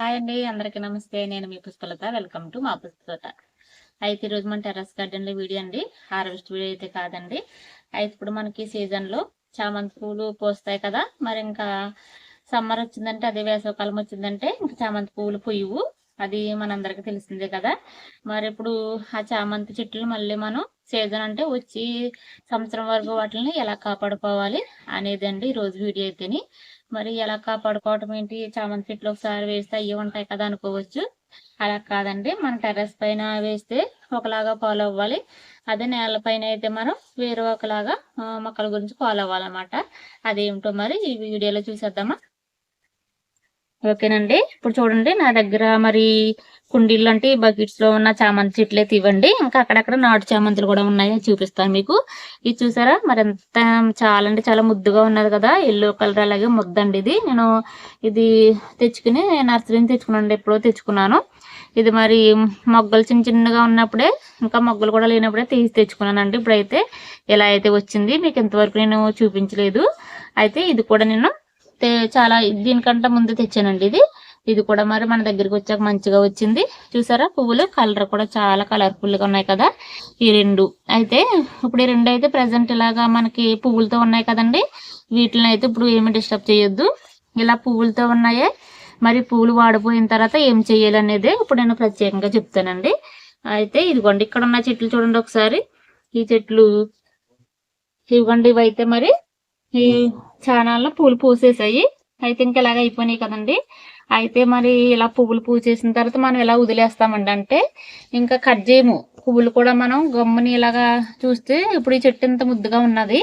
Hi అండి అందరికీ నమస్తే. నేను మీ పుష్పలత. వెల్కమ్ టు మా పుష్పలత. అయితే ఈరోజు మన టెర్రస్ గార్డెన్లో వీడియో అండి. హార్వెస్ట్ వీడియో అయితే కాదండి. అయితే ఇప్పుడు మనకి సీజన్లో చామంతి పూలు పోస్తాయి కదా. మరి ఇంకా సమ్మర్ వచ్చిందంటే అదే వేసవకాలం వచ్చిందంటే ఇంకా చామంతి పూలు పొయ్యవు. అది మనందరికీ తెలిసిందే కదా. మరి ఇప్పుడు ఆ చామంతి చెట్లు మళ్ళీ మనం సీజన్ అంటే వచ్చి సంవత్సరం వరకు వాటిని ఎలా కాపాడుకోవాలి అనేది అండి ఈరోజు వీడియో అయితేని. మరి ఎలా కాపాడుకోవటం ఏంటి? చామంతి చెట్లు ఒకసారి వేస్తే అవి ఉంటాయి కదా అనుకోవచ్చు. అలా కాదండి. మన టెర్రస్ పైన వేస్తే ఒకలాగా ఫాలో అవ్వాలి. అదే నేల పైన అయితే మనం వేరే ఒకలాగా మొక్కల గురించి ఫాలో అవ్వాలన్నమాట. అదేమిటో మరి ఈ వీడియోలో చూసేద్దామా? ఓకేనండి. ఇప్పుడు చూడండి నా దగ్గర మరి కుండీలు అంటే బకెట్స్లో ఉన్న చామంతి చెట్లు అయితే ఇవ్వండి ఇంకా అక్కడక్కడ నాటు చామంతులు కూడా ఉన్నాయి చూపిస్తాను మీకు. ఇది చూసారా? మరి ఎంత చాలా అంటే చాలా ముద్దుగా ఉన్నది కదా ఎల్లో కలర్ అలాగే ముద్దండి ఇది. నేను ఇది తెచ్చుకుని నర్సరీని తెచ్చుకున్నాను ఎప్పుడో తెచ్చుకున్నాను. ఇది మరి మొగ్గలు చిన్న చిన్నగా ఉన్నప్పుడే ఇంకా మొగ్గలు కూడా లేనప్పుడే తీసి తెచ్చుకున్నానండి ఇప్పుడైతే. ఎలా అయితే వచ్చింది మీకు ఇంతవరకు నేను చూపించలేదు. అయితే ఇది కూడా నేను చాలా దీనికంటే ముందు తెచ్చానండి ఇది. ఇది కూడా మరి మన దగ్గరికి వచ్చాక మంచిగా వచ్చింది. చూసారా పువ్వులు? కలర్ కూడా చాలా కలర్ఫుల్గా ఉన్నాయి కదా. ఈ రెండు. అయితే ఇప్పుడు ఈ రెండు అయితే ప్రజెంట్ ఇలాగా మనకి పువ్వులతో ఉన్నాయి కదండి. వీటిని అయితే ఇప్పుడు ఏమి డిస్టర్బ్ చేయొద్దు. ఇలా పువ్వులతో ఉన్నాయే. మరి పువ్వులు వాడిపోయిన తర్వాత ఏం చేయాలి అనేది ఇప్పుడు నేను ప్రత్యేకంగా చెప్తానండి. అయితే ఇదిగోండి ఇక్కడ ఉన్న చెట్లు చూడండి ఒకసారి. ఈ చెట్లు ఇవ్వండి ఇవైతే మరి. ఈ చానాల్లో పూలు పూసేసాయి. అయితే ఇంకా ఇలాగ అయిపోయినాయి కదండి. అయితే మరి ఇలా పువ్వులు పూసేసిన తర్వాత మనం ఇలా వదిలేస్తామండి అంటే ఇంకా కట్ చేయము. పువ్వులు కూడా మనం గమ్ముని ఇలాగా చూస్తే ఇప్పుడు ఈ చెట్టు ఇంత ముద్దుగా ఉన్నది.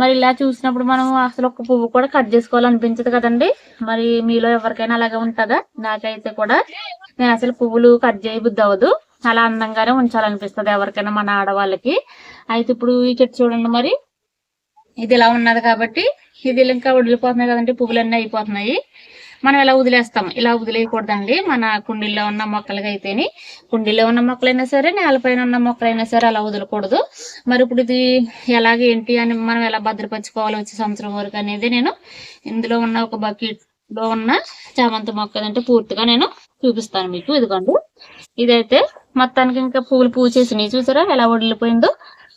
మరి ఇలా చూసినప్పుడు మనం అసలు ఒక పువ్వు కూడా కట్ చేసుకోవాలనిపించదు కదండి. మరి మీలో ఎవరికైనా అలాగే ఉంటుందా? నాకైతే కూడా నేను అసలు పువ్వులు కట్ చేయబుద్ధి అవ్వదు అలా అందంగానే ఉంచాలనిపిస్తుంది ఎవరికైనా మన ఆడవాళ్ళకి. అయితే ఇప్పుడు ఈ చెట్టు చూడండి మరి. ఇది ఇలా ఉన్నది కాబట్టి ఇది ఇంకా వదిలిపోతున్నాయి కదండి పువ్వులన్నీ అయిపోతున్నాయి. మనం ఇలా వదిలేస్తాం? ఇలా వదిలేయకూడదండి. మన కుండీల్లో ఉన్న మొక్కలకి అయితేని కుండీలో ఉన్న మొక్కలైనా సరే నేలపైన ఉన్న మొక్కలైనా సరే అలా వదలకూడదు. మరి ఇప్పుడు ఇది ఎలాగ ఏంటి అని మనం ఎలా భద్రపరచుకోవాలి వచ్చే సంవత్సరం వరకు అనేది నేను ఇందులో ఉన్న ఒక బకెట్లో ఉన్న చామంతి మొక్క అంటే పూర్తిగా నేను చూపిస్తాను మీకు. ఇదిగోండి. ఇదైతే మొత్తానికి ఇంకా పువ్వులు పూసేసినాయి చూసారా ఎలా వదిలిపోయిందో?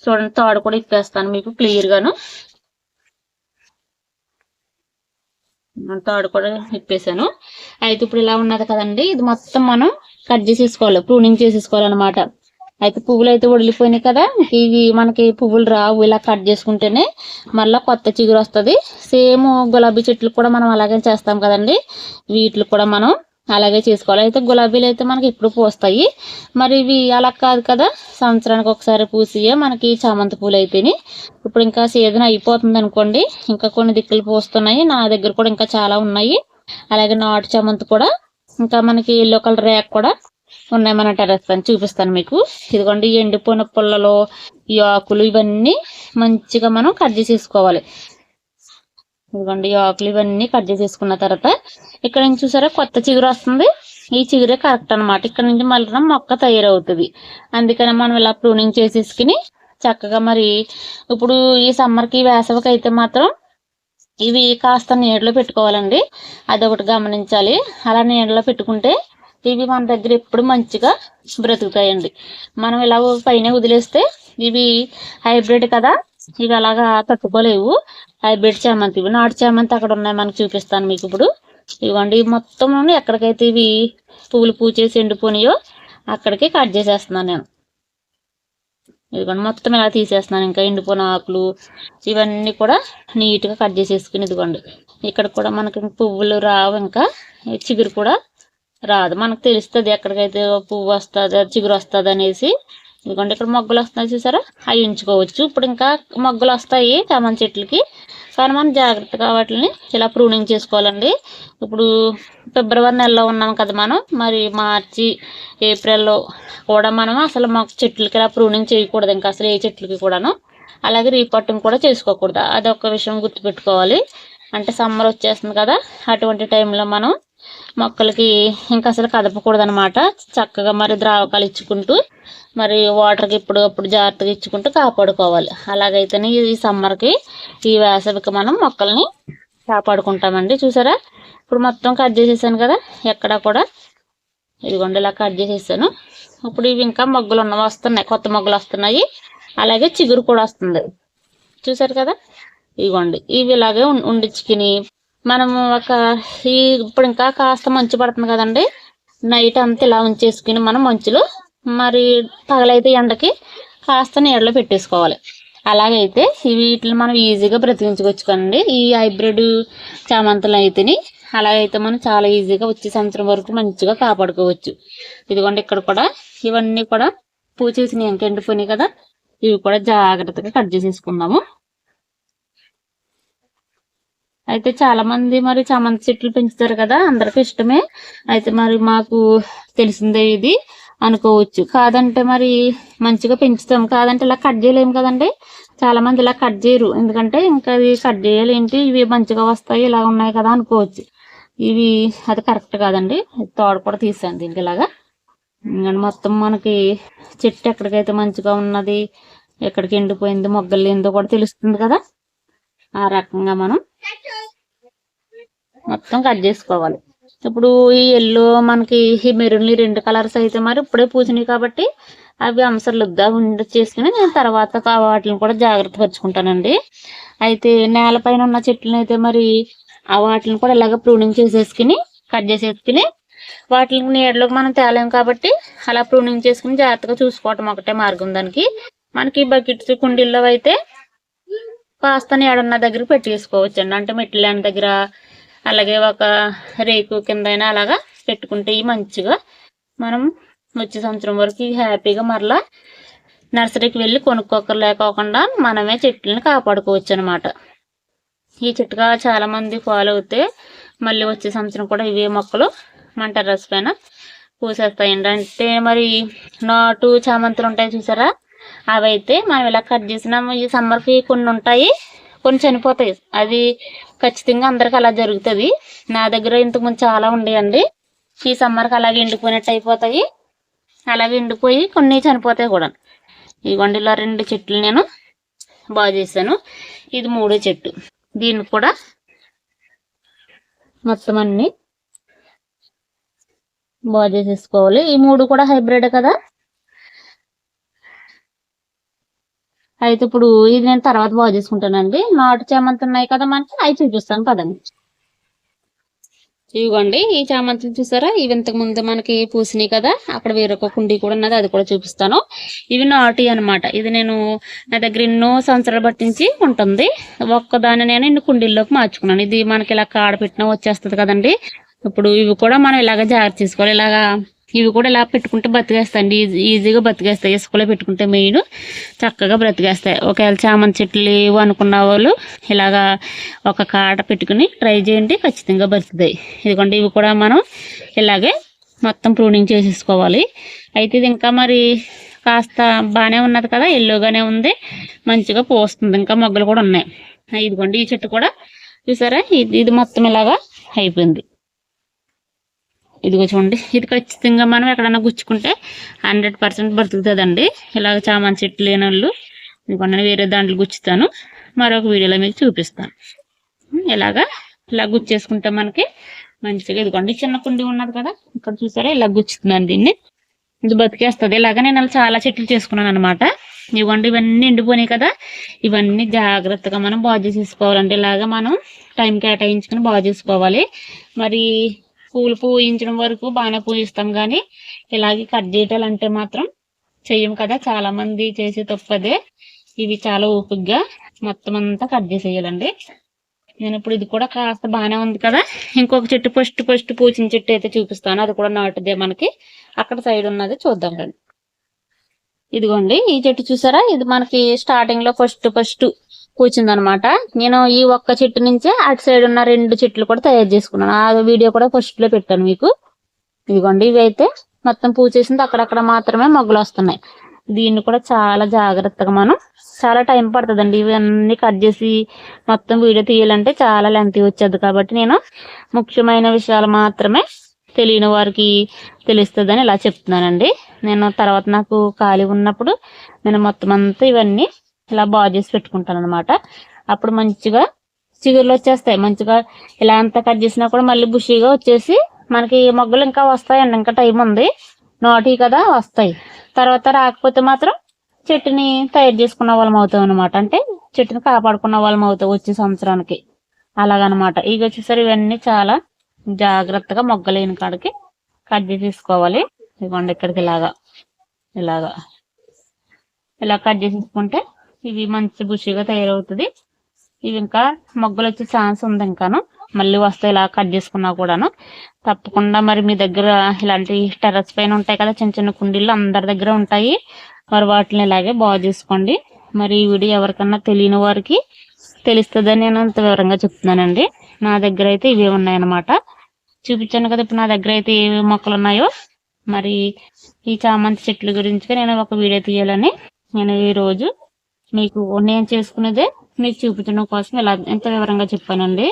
చూడండి తాడు కూడా ఇప్పేస్తాను మీకు క్లియర్ తాడు కూడా ఇప్పేసాను అయితే ఇప్పుడు ఇలా ఉన్నది కదండి ఇది మొత్తం మనం కట్ చేసేసుకోవాలి ప్రూనింగ్ చేసేసుకోవాలన్నమాట. అయితే పువ్వులు అయితే వదిలిపోయినాయి కదా ఇవి మనకి పువ్వులు రావు ఇలా కట్ చేసుకుంటేనే మళ్ళీ కొత్త చిగురు వస్తుంది. సేమ్ గులాబీ చెట్లు కూడా మనం అలాగే చేస్తాం కదండి వీటికి కూడా మనం అలాగే చేసుకోవాలి. అయితే గులాబీలు అయితే మనకి ఇప్పుడు పూస్తాయి. మరి ఇవి అలా కాదు కదా సంవత్సరానికి ఒకసారి పూసియే మనకి చామంతి పూలు అయితేని ఇప్పుడు ఇంకా సీజన్ అయిపోతుంది అనుకోండి ఇంకా కొన్ని దిక్కులు పూస్తున్నాయి. నా దగ్గర కూడా ఇంకా చాలా ఉన్నాయి. అలాగే నాటు చామంతి కూడా ఇంకా మనకి ఎల్లో కలర్ ర్యాక్ కూడా ఉన్నాయి మన టెర్రస్ పైన చూపిస్తాను మీకు. ఇదిగోండి ఈ ఎండిపోయిన పుల్లలో ఈ ఆకులు ఇవన్నీ మంచిగా మనం కట్ చేసేసుకోవాలి. ఇదిగోండి ఆకులు ఇవన్నీ కట్ చేసేసుకున్న తర్వాత ఇక్కడ నుంచి చూసారా కొత్త చిగురు వస్తుంది. ఈ చిగురే కరెక్ట్ అన్నమాట. ఇక్కడ నుంచి మళ్ళీ మొక్క తయారవుతుంది. అందుకని మనం ఇలా ప్రూనింగ్ చేసేసుకుని చక్కగా మరి ఇప్పుడు ఈ సమ్మర్కి వేసవికి అయితే మాత్రం ఇవి కాస్త నీడలో పెట్టుకోవాలండి. అదొకటి గమనించాలి. అలా నీడలో పెట్టుకుంటే ఇవి మన దగ్గర ఎప్పుడు మంచిగా బ్రతుకుతాయండి. మనం ఇలా పైన వదిలేస్తే ఇవి హైబ్రిడ్ కదా. ఇవి అలాగా తట్టుకోలేవు. హైబ్రిడ్ చామంతి ఇవి నాటు చామంతి అక్కడ ఉన్నాయి మనకి చూపిస్తాను మీకు ఇప్పుడు. ఇవ్వండి మొత్తం ఎక్కడికైతే ఇవి పువ్వులు పూచేసి ఎండిపోయినాయో అక్కడికి కట్ చేసేస్తున్నాను నేను. ఇదిగోండి మొత్తం ఇలా తీసేస్తున్నాను. ఇంకా ఎండిపోయిన ఆకులు ఇవన్నీ కూడా నీట్గా కట్ చేసేసుకుని ఇదిగోండి. ఇక్కడ కూడా మనకి పువ్వులు రావు ఇంకా చిగురు కూడా రాదు. మనకు తెలుస్తుంది ఎక్కడికైతే పువ్వు వస్తుంది చిగురు వస్తుంది అనేసి. ఇదిగోండి ఇక్కడ మొగ్గలు వస్తున్నాయి చూసారా? అవి ఉంచుకోవచ్చు. ఇప్పుడు ఇంకా మొగ్గలు వస్తాయి చామంతి చెట్లకి. కానీ మనం జాగ్రత్తగా వాటిని ఇలా ప్రూనింగ్ చేసుకోవాలండి. ఇప్పుడు ఫిబ్రవరి నెలలో ఉన్నాం కదా మనం. మరి మార్చి ఏప్రిల్లో కూడా మనం అసలు మాకు చెట్లకి ఇలా ప్రూనింగ్ చేయకూడదు ఇంకా. అసలు ఏ చెట్లకి కూడాను. అలాగే రీపట్టింగ్ కూడా చేసుకోకూడదు. అది ఒక విషయం గుర్తుపెట్టుకోవాలి. అంటే సమ్మర్ వచ్చేస్తుంది కదా. అటువంటి టైంలో మనం మొక్కలకి ఇంకా అసలు కదపకూడదు అనమాట చక్కగా మరి ద్రావకాలు ఇచ్చుకుంటూ మరి వాటర్కి ఇప్పుడు అప్పుడు జాగ్రత్తగా ఇచ్చుకుంటూ కాపాడుకోవాలి. అలాగైతేనే ఈ సమ్మర్కి ఈ వేసవికి మనం మొక్కల్ని కాపాడుకుంటామండి. చూసారా? ఇప్పుడు మొత్తం కట్ చేసేసాను కదా? ఎక్కడ కూడా? ఇదిగోండి ఇలా కట్ చేసేసాను. ఇప్పుడు ఇవి ఇంకా మొగ్గలు ఉన్నవి వస్తున్నాయి. కొత్త మొగ్గలు వస్తున్నాయి. అలాగే చిగురు కూడా వస్తుంది. చూసారు కదా? ఇదిగోండి ఇవి ఇలాగే ఉం- ఉండించుకుని మనము ఒక ఈ ఇప్పుడు ఇంకా కాస్త మంచు పడుతుంది కదండి? నైట్ అంతా ఇలా ఉంచేసుకుని మనం మంచులో మరి పగలైతే ఎండకి కాస్త నీడలో పెట్టేసుకోవాలి. అలాగైతే వీటిని మనం ఈజీగా బ్రతికించుకోవచ్చుకోండి ఈ హైబ్రిడ్ చామంతులు అయితేని అలాగైతే మనం చాలా ఈజీగా వచ్చే సంవత్సరం వరకు మంచిగా కాపాడుకోవచ్చు. ఇదిగోండి ఇక్కడ కూడా ఇవన్నీ కూడా పూ చేసినాయి ఇంకా ఎండిపోయినాయి కదా? ఇవి కూడా జాగ్రత్తగా కట్ చేసేసుకుందాము. అయితే చాలా మంది మరి చామంతి చెట్లు పెంచుతారు కదా అందరికీ ఇష్టమే. అయితే మరి మాకు తెలిసిందే ఇది. అనుకోవచ్చు. కాదంటే మరి మంచిగా పెంచుతాం. కాదంటే ఇలా కట్ చేయలేము కదండి? చాలామంది ఇలా కట్ చేయరు. ఎందుకంటే ఇంకా ఇవి కట్ చేయాలి ఏంటి ఇవి మంచిగా వస్తాయి ఇలా ఉన్నాయి కదా అనుకోవచ్చు. ఇవి అది కరెక్ట్ కాదండి. తోడ కూడా తీసాను దీనికి ఇలాగా. ఇంకా మొత్తం మనకి చెట్టు ఎక్కడికైతే మంచిగా ఉన్నది ఎక్కడికి ఎండిపోయింది మొగ్గలేందో కూడా తెలుస్తుంది కదా? ఆ రకంగా మనం మొత్తం కట్ చేసుకోవాలి. ఇప్పుడు ఈ ఎల్లో మనకి ఈ మెరూన్లు రెండు కలర్స్ అయితే మరి ఇప్పుడే పూసినాయి కాబట్టి అవి అంశర్లు ఉండి చేసుకుని నేను తర్వాత వాటిని కూడా జాగ్రత్త పరుచుకుంటానండి. అయితే నేలపైన ఉన్న చెట్లను అయితే మరి ఆ వాటిని కూడా ఇలాగ ప్రూనింగ్ చేసేసుకుని కట్ చేసేసుకుని వాటిని నీడలోకి మనం తేలేం కాబట్టి అలా ప్రూనింగ్ చేసుకుని జాగ్రత్తగా చూసుకోవటం ఒకటే మార్గం దానికి. మనకి బకెట్స్ కుండీల్లో అయితే కాస్త నీడన్న దగ్గర పెట్టేసుకోవచ్చు అండి అంటే మెట్ల దగ్గర అలాగే ఒక రేకు కింద అయినా అలాగా పెట్టుకుంటే మంచిగా మనం వచ్చే సంవత్సరం వరకు హ్యాపీగా మరలా నర్సరీకి వెళ్ళి కొనుక్కోకర్లేకోకుండా మనమే చెట్లను కాపాడుకోవచ్చు అనమాట ఈ చిట్కా చాలా మంది ఫాలో అవుతే మళ్ళీ వచ్చే సంవత్సరం కూడా ఇవే మొక్కలు మన టెర్రస్ పైన పూసేస్తాయండి. అంటే మరి నాటు చామంతులు ఉంటాయి చూసారా? అవి అయితే మనం ఇలా కట్ చేసినాము. ఈ సమ్మర్కి కొన్ని ఉంటాయి కొన్ని చనిపోతాయి. అది ఖచ్చితంగా అందరికి అలా జరుగుతుంది. నా దగ్గర ఇంతకుముందు చాలా ఉండేయండి. ఈ సమ్మర్కి అలాగే ఎండిపోయినట్టు అయిపోతాయి. అలాగే ఎండిపోయి కొన్ని చనిపోతాయి కూడా. ఇదిగోండి ఇలా రెండు చెట్లు నేను బాగా చేశాను. ఇది మూడో చెట్టు. దీన్ని కూడా మొత్తం అన్ని బాగా చేసేసుకోవాలి. ఈ మూడు కూడా హైబ్రిడ్ కదా. అయితే ఇప్పుడు ఇది నేను తర్వాత బాగు చేసుకుంటానండి. నాటు చామంతి ఉన్నాయి కదా మనకి అవి చూపిస్తాను పదండి. ఇదిగోండి ఈ చామంతులు చూసారా? ఇవి ఇంతకు ముందు మనకి పూసినాయి కదా అక్కడ వేరొక కుండీ కూడా ఉన్నది అది కూడా చూపిస్తాను. ఇవి నాటి అన్నమాట. ఇది నేను నా దగ్గర ఎన్నో సంవత్సరాలు పట్టించి ఉంటుంది. ఒక్కదాన్ని నేను ఇన్ని కుండీల్లోకి మార్చుకున్నాను. ఇది మనకి ఇలా కాడ పెట్టినా వచ్చేస్తుంది కదండి. ఇప్పుడు ఇవి కూడా మనం ఇలాగ జాగ్రత్త చేసుకోవాలి ఇలాగా ఇవి కూడా ఇలా పెట్టుకుంటే బతికేస్తాయండి. ఈజీ ఈజీగా బతికేస్తాయి. ఇసుకలో పెట్టుకుంటే మెయిన్ చక్కగా బ్రతికేస్తాయి. ఒకవేళ చామంతి చెట్లు లేవు అనుకున్న వాళ్ళు ఇలాగా ఒక కాట పెట్టుకుని ట్రై చేయండి. ఖచ్చితంగా బతుకుతాయి. ఇదిగోండి ఇవి కూడా మనం ఇలాగే మొత్తం ప్రూనింగ్ చేసేసుకోవాలి. అయితే ఇది ఇంకా మరి కాస్త బాగానే ఉన్నది కదా ఎల్లోగానే ఉంది. మంచిగా పోస్తుంది. ఇంకా మొగ్గలు కూడా ఉన్నాయి. ఇదిగోండి ఈ చెట్టు కూడా చూసారా? ఇది ఇది మొత్తం ఇలాగా అయిపోయింది. ఇదిగో చూడండి ఇది ఖచ్చితంగా మనం ఎక్కడైనా గుచ్చుకుంటే హండ్రెడ్ పర్సెంట్ బ్రతుకుతుందండి ఇలాగ చామంతి చెట్లు లేని వాళ్ళు ఇదిగోండి నేను వేరే దాంట్లో గుచ్చుతాను. మరొక వీడియోలో మీకు చూపిస్తాను. ఇలాగా ఇలా గుచ్చేసుకుంటే మనకి మంచిగా ఇదిగోండి చిన్న కుండి ఉన్నది కదా ఇక్కడ చూసారా ఇలా గుచ్చుతున్నాను దీన్ని. ఇది బతికేస్తుంది. ఇలాగ నేను అలా చాలా చెట్లు చేసుకున్నాను అనమాట ఇవ్వండి ఇవన్నీ ఎండిపోయినాయి కదా ఇవన్నీ జాగ్రత్తగా మనం బాగు చేసేసుకోవాలండి. ఇలాగ మనం టైం కేటాయించుకుని బాగు చేసుకోవాలి. మరి పూలు పూయించడం వరకు బాగానే పూజిస్తాం కానీ ఇలాగే కట్ చేయటాలు అంటే మాత్రం చెయ్యం కదా. చాలా మంది చేసే తప్పదే ఇవి చాలా ఓపిగ్గా మొత్తం అంతా కట్ చేసేయాలండి. నేను ఇప్పుడు ఇది కూడా కాస్త బాగానే ఉంది కదా. ఇంకొక చెట్టు ఫస్ట్ ఫస్ట్ పూచిన చెట్టు అయితే చూపిస్తాను. అది కూడా నాటుదే మనకి. అక్కడ సైడ్ ఉన్నది చూద్దాం రండి. ఇదిగోండి ఈ చెట్టు చూసారా? ఇది మనకి స్టార్టింగ్లో ఫస్ట్ ఫస్ట్ కూర్చుందనమాట. నేను ఈ ఒక్క చెట్టు నుంచే అటు సైడ్ ఉన్న రెండు చెట్లు కూడా తయారు చేసుకున్నాను. ఆ వీడియో కూడా ఫస్ట్లో పెట్టాను మీకు. ఇదిగోండి ఇవి అయితే మొత్తం పూచేసింది అక్కడక్కడ మాత్రమే మొగ్గలు వస్తున్నాయి. దీన్ని కూడా చాలా జాగ్రత్తగా మనం చాలా టైం పడుతుందండి. ఇవన్నీ కట్ చేసి మొత్తం వీడియో తీయాలంటే చాలా లెంత్ వచ్చేది కాబట్టి నేను ముఖ్యమైన విషయాలు మాత్రమే తెలియని వారికి తెలుస్తుందని ఇలా చెప్తున్నానండి. నేను తర్వాత నాకు ఖాళీ ఉన్నప్పుడు నేను మొత్తం అంతా ఇవన్నీ ఇలా బాగు చేసి పెట్టుకుంటాను అనమాట అప్పుడు మంచిగా చిగుర్లు వచ్చేస్తాయి. మంచిగా ఇలా అంతా కట్ చేసినా కూడా మళ్ళీ బుషీగా వచ్చేసి మనకి మొగ్గలు ఇంకా వస్తాయండి ఇంకా టైం ఉంది. నాటి కదా వస్తాయి. తర్వాత రాకపోతే మాత్రం చెట్టుని తయారు చేసుకున్న వాళ్ళం అవుతాం అనమాట అంటే చెట్టుని కాపాడుకున్న వాళ్ళం అవుతాం వచ్చే సంవత్సరానికి. అలాగనమాట. ఇక వచ్చేసరి ఇవన్నీ చాలా జాగ్రత్తగా మొగ్గలేని కాడికి కట్ చేసి తీసుకోవాలి. ఇవ్వండి ఇక్కడికి ఇలాగా. ఇలాగా. ఇలా కట్ చేసుకుంటే ఇవి మంచి బుషిగా తయారవుతుంది. ఇవి ఇంకా మొగ్గలు వచ్చే ఛాన్స్ ఉంది ఇంకాను. మళ్ళీ వస్తే ఇలా కట్ చేసుకున్నా కూడాను. తప్పకుండా మరి మీ దగ్గర ఇలాంటి టెర్రస్ పైన ఉంటాయి కదా చిన్న చిన్న కుండీలు అందరి దగ్గర ఉంటాయి. మరి వాటిని ఇలాగే బాగు చేసుకోండి. మరి ఈ వీడియో ఎవరికన్నా తెలియని వారికి తెలుస్తుందని నేను అంత వివరంగా చెప్తున్నానండి. నా దగ్గర అయితే ఇవే ఉన్నాయన్నమాట. చూపించాను కదా ఇప్పుడు నా దగ్గర అయితే ఏ మొక్కలు ఉన్నాయో. మరి ఈ చామంతి చెట్ల గురించి నేను ఒక వీడియో తీయాలని నేను ఈ రోజు మీకు నేను చేసుకునేదే మీకు చూపించడం కోసం ఇలా ఎంత వివరంగా చెప్పానండి?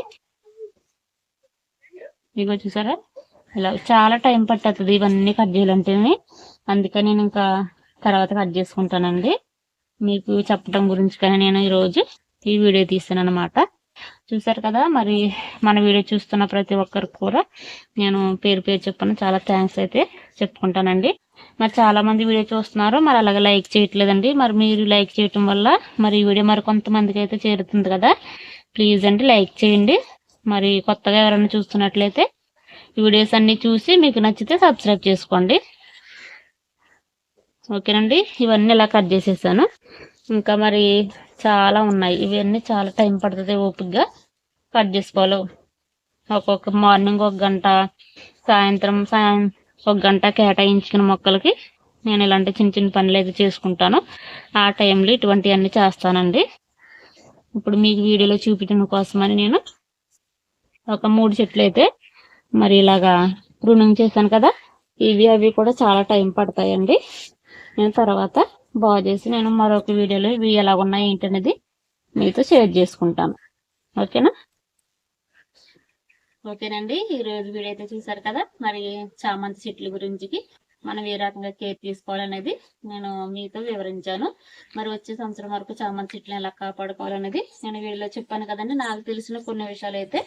ఇగో చూసారా? ఇలా చాలా టైం పట్టేస్తుంది ఇవన్నీ కట్ చేయాలంటేనే. అందుకని నేను ఇంకా తర్వాత కట్ చేసుకుంటానండి. మీకు చెప్పడం గురించి కానీ నేను ఈరోజు ఈ వీడియో తీసాను అనమాట చూసారు కదా మరి మన వీడియో చూస్తున్న ప్రతి ఒక్కరికి కూడా నేను పేరు పేరు చెప్పను. చాలా థ్యాంక్స్ అయితే చెప్పుకుంటానండి. మరి చాలామంది వీడియో చూస్తున్నారు. మరి అలాగే లైక్ చేయట్లేదండి. మరి మీరు లైక్ చేయటం వల్ల మరి ఈ వీడియో మరి కొంతమందికి అయితే చేరుతుంది కదా. ప్లీజ్ అండి లైక్ చేయండి. మరి కొత్తగా ఎవరైనా చూస్తున్నట్లయితే వీడియోస్ అన్నీ చూసి మీకు నచ్చితే సబ్స్క్రైబ్ చేసుకోండి. ఓకేనండి. ఇవన్నీ ఇలా కట్ చేసేసాను. ఇంకా మరి చాలా ఉన్నాయి. ఇవన్నీ చాలా టైం పడుతుంది ఓపిక్గా కట్ చేసుకోవాలి. ఒక్కొక్క మార్నింగ్ ఒక గంట సాయంత్రం సాయం ఒక గంట కేటాయించిన మొక్కలకి నేను ఇలాంటి చిన్న చిన్న పనులు అయితే చేసుకుంటాను. ఆ టైంలో ఇటువంటివన్నీ చేస్తానండి. ఇప్పుడు మీకు వీడియోలో చూపించడం కోసమని నేను ఒక మూడు చెట్లు అయితే మరి ఇలాగా రుణం చేశాను కదా ఇవి అవి కూడా చాలా టైం పడతాయండి. నేను తర్వాత బాగు చేసి నేను మరొక వీడియోలో ఇవి ఎలా ఉన్నాయి ఏంటనేది మీతో షేర్ చేసుకుంటాను. ఓకేనా ఓకేనండి ఈ రోజు వీడియో అయితే చూసారు కదా మరి చామంతి చెట్ల గురించి మనం ఏ రకంగా కేర్ తీసుకోవాలనేది నేను మీతో వివరించాను. మరి వచ్చే సంవత్సరం వరకు చామంతి చెట్లను ఎలా కాపాడుకోవాలనేది నేను వీడియోలో చెప్పాను కదండి నాకు తెలిసిన కొన్ని విషయాలు అయితే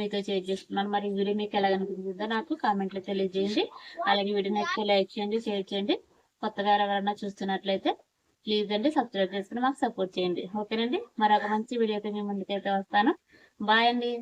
మీతో షేర్ చేసుకున్నాను. మరి వీడియో మీకు ఎలా అనిపించిందో నాకు కామెంట్లో తెలియజేయండి. అలాగే వీడియో నచ్చితే లైక్ చేయండి షేర్ చేయండి. కొత్తగా ఎవరైనా చూస్తున్నట్లయితే ప్లీజ్ అండి సబ్స్క్రైబ్ చేసుకుని మాకు సపోర్ట్ చేయండి. ఓకేనండి మరొక మంచి వీడియోతో మీ ముందుకైతే వస్తాను. బాయ్ అండి.